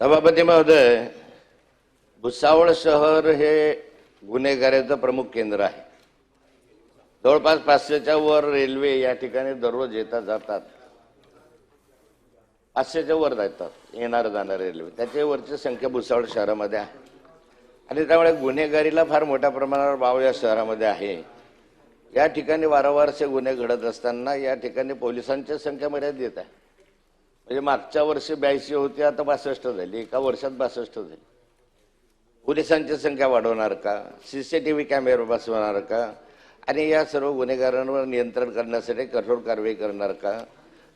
सभापती महोदय भुसावळ शहर हे गुन्हेगारीचं प्रमुख केंद्र आहे. जवळपास पाचशेच्या वर रेल्वे या ठिकाणी दररोज येतात जातात. पाचशेच्या वर जातात येणार जाणार रेल्वे. त्याच्या वरची संख्या भुसावळ शहरामध्ये आहे. आणि त्यामुळे गुन्हेगारीला फार मोठ्या प्रमाणावर वाव या शहरामध्ये आहे. या ठिकाणी वारंवारचे गुन्हे घडत असताना या ठिकाणी पोलिसांची संख्या मर्यादित आहे. म्हणजे मागच्या वर्षी ब्याऐंशी होती आता बासष्ट झाली. एका वर्षात बासष्ट झाली. पोलिसांची संख्या वाढवणार का? सी सी टी व्ही कॅमेरे बसवणार का? आणि या सर्व गुन्हेगारांवर नियंत्रण करण्यासाठी कठोर कारवाई करणार का?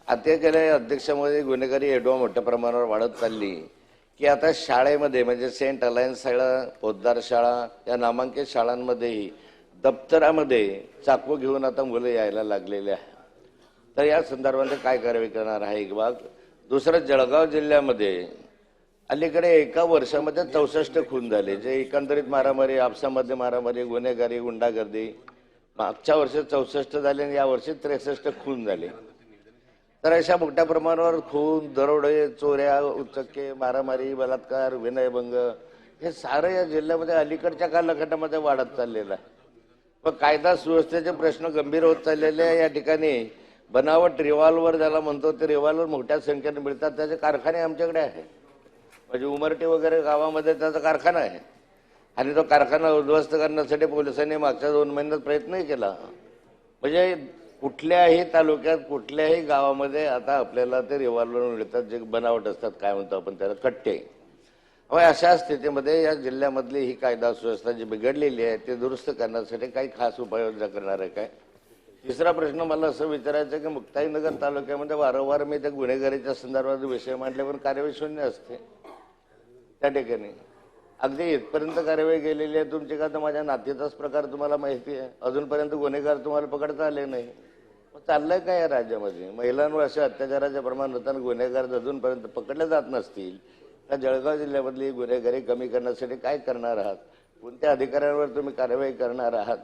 आता गेल्या अध्यक्षामध्ये गुन्हेगारी एवढ्या मोठ्या प्रमाणावर वाढत चालली. की आता शाळेमध्ये म्हणजे सेंट अलायन्स शाळा पोद्दार शाळा या नामांकित शाळांमध्येही दप्तरामध्ये चाकू घेऊन आता मुलं यायला लागलेली आहे तर या संदर्भात काय कारवाई करणार आहे एक बाग दुसरं जळगाव जिल्ह्यामध्ये अलीकडे एका वर्षामध्ये चौसष्ट खून झाले. जे एकंदरीत मारामारी आपसामध्ये मारामारी गुन्हेगारी गुंडागर्दी मागच्या वर्षी चौसष्ट झाले आणि या वर्षी त्रेसष्ट खून झाले. तर अशा मोठ्या प्रमाणावर खून दरोडे चोऱ्या उचक्के मारामारी बलात्कार विनयभंग हे सारं या जिल्ह्यामध्ये अलीकडच्या कालखंडामध्ये वाढत चाललेलं आहे. मग कायदा सुव्यवस्थेचे प्रश्न गंभीर होत चाललेले आहे. या ठिकाणी बनावट रिव्हॉल्वर ज्याला म्हणतो ते रिव्हॉल्वर मोठ्या संख्येने मिळतात. त्याचे कारखाने आमच्याकडे आहे म्हणजे उमरटी वगैरे गावामध्ये त्याचा कारखाना आहे. आणि तो कारखाना उद्ध्वस्त करण्यासाठी पोलिसांनी मागच्या दोन महिन्यात प्रयत्नही केला. म्हणजे कुठल्याही तालुक्यात कुठल्याही गावामध्ये आता आपल्याला ते रिव्हॉल्वर मिळतात जे बनावट असतात काय म्हणतो आपण त्याला कट्टे. मग अशा स्थितीमध्ये या जिल्ह्यामधली ही कायदा सुव्यवस्था जी बिघडलेली आहे ते दुरुस्त करण्यासाठी काही खास उपाययोजना करणार आहे काय? तिसरा प्रश्न मला असं विचारायचं आहे की मुक्ताईनगर तालुक्यामध्ये वारंवार मी त्या गुन्हेगारीच्या संदर्भात विषय मांडले पण कार्यवाही शून्य असते. त्या ठिकाणी. अगदी इथपर्यंत कारवाई गेलेली आहे तुमची का तर माझ्या नातीचाच प्रकार तुम्हाला माहिती आहे. अजूनपर्यंत गुन्हेगार तुम्हाला पकडता आले नाही. मग चाललंय काय या राज्यामध्ये? महिलांवर असे अत्याचाराचे प्रमाण होताना गुन्हेगार अजूनपर्यंत पकडले जात नसतील तर जळगाव जिल्ह्यामधली गुन्हेगारी कमी करण्यासाठी काय करणार आहात? कोणत्या अधिकाऱ्यांवर तुम्ही कारवाई करणार आहात?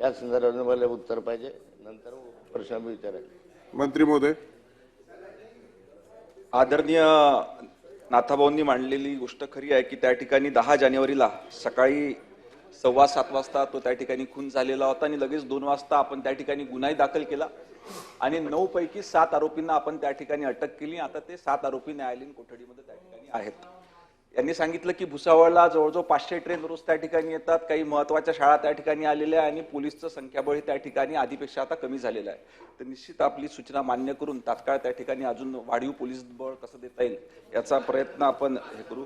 या संदर्भात मला उत्तर पाहिजे. नंतर प्रश्न विचारेल. मंत्री महोदय. आदरणीय नाथाभाऊंनी मांडलेली गोष्ट खरी आहे की त्या ठिकाणी दहा जानेवारीला सकाळी सव्वा सात वाजता तो त्या ठिकाणी खून झालेला होता आणि लगेच दोन वाजता आपण त्या ठिकाणी गुन्हाही दाखल केला. आणि नऊ पैकी सात आरोपींना आपण त्या ठिकाणी अटक केली. आता ते सात आरोपी न्यायालयीन कोठडीमध्ये त्या ठिकाणी आहेत. यांनी सांगितलं की भुसावळला जवळजवळ पाचशे ट्रेन रोज त्या ठिकाणी येतात. काही महत्त्वाच्या शाळा त्या ठिकाणी आलेल्या आहे आणि पोलीसचं संख्याबळ हे त्या ठिकाणी आधीपेक्षा आता कमी झालेलं आहे. तर निश्चित आपली सूचना मान्य करून तात्काळ त्या ठिकाणी अजून वाढीव पोलीस बळ कसं देता येईल याचा प्रयत्न आपण हे करू.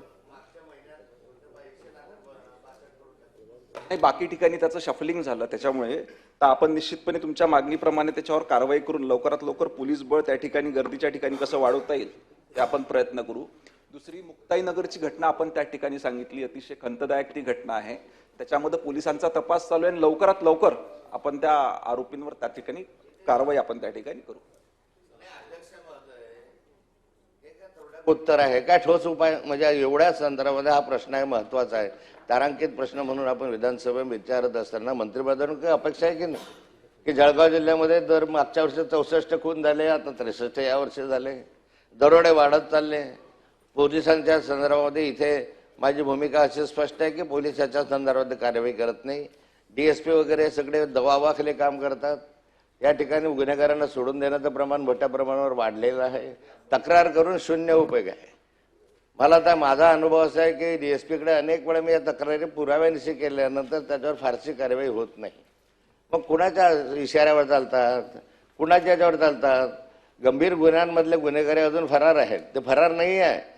नाही बाकी ठिकाणी त्याचं शफलिंग झालं त्याच्यामुळे. तर आपण निश्चितपणे तुमच्या मागणीप्रमाणे त्याच्यावर कारवाई करून लवकरात लवकर पोलीस बळ त्या ठिकाणी गर्दीच्या ठिकाणी कसं वाढवता येईल ते आपण प्रयत्न करू. दुसरी मुक्ताईनगरची घटना आपण त्या ठिकाणी सांगितली अतिशय खंतदायक ती घटना आहे. त्याच्यामध्ये पोलिसांचा तपास चालू आहे आणि लवकरात लवकर आपण त्या आरोपींवर त्या ठिकाणी कारवाई आपण त्या ठिकाणी करू. उत्तर आहे काय ठोस उपाय म्हणजे एवढ्या संदर्भामध्ये हा प्रश्न आहे महत्त्वाचा आहे. तारांकित प्रश्न म्हणून आपण विधानसभेत विचारत असताना मंत्रिपदाकडून काही अपेक्षा आहे की नाही? की जळगाव जिल्ह्यामध्ये दर मागच्या वर्षी चौसष्ट खून झाले आता त्रेसष्ट या वर्षी झाले. दरोडे वाढत चालले. पोलिसांच्या संदर्भामध्ये इथे माझी भूमिका अशी स्पष्ट आहे की पोलीस याच्या संदर्भात कार्यवाही करत नाही. डीएसपी वगैरे सगळे दबावाखाली काम करतात. या ठिकाणी गुन्हेगारांना सोडून देण्याचं प्रमाण मोठ्या प्रमाणावर वाढलेलं आहे. तक्रार करून शून्य उपयोग आहे. मला तर माझा अनुभव असा आहे की डीएसपीकडे अनेक वेळा मी या तक्रारी पुराव्यानिशी केल्यानंतर त्याच्यावर फारशी कारवाई होत नाही. मग कुणाच्या इशाऱ्यावर चालतात? कुणाच्या याच्यावर चालतात? गंभीर गुन्ह्यांमधले गुन्हेगारी अजून फरार आहेत. ते फरार नाही आहे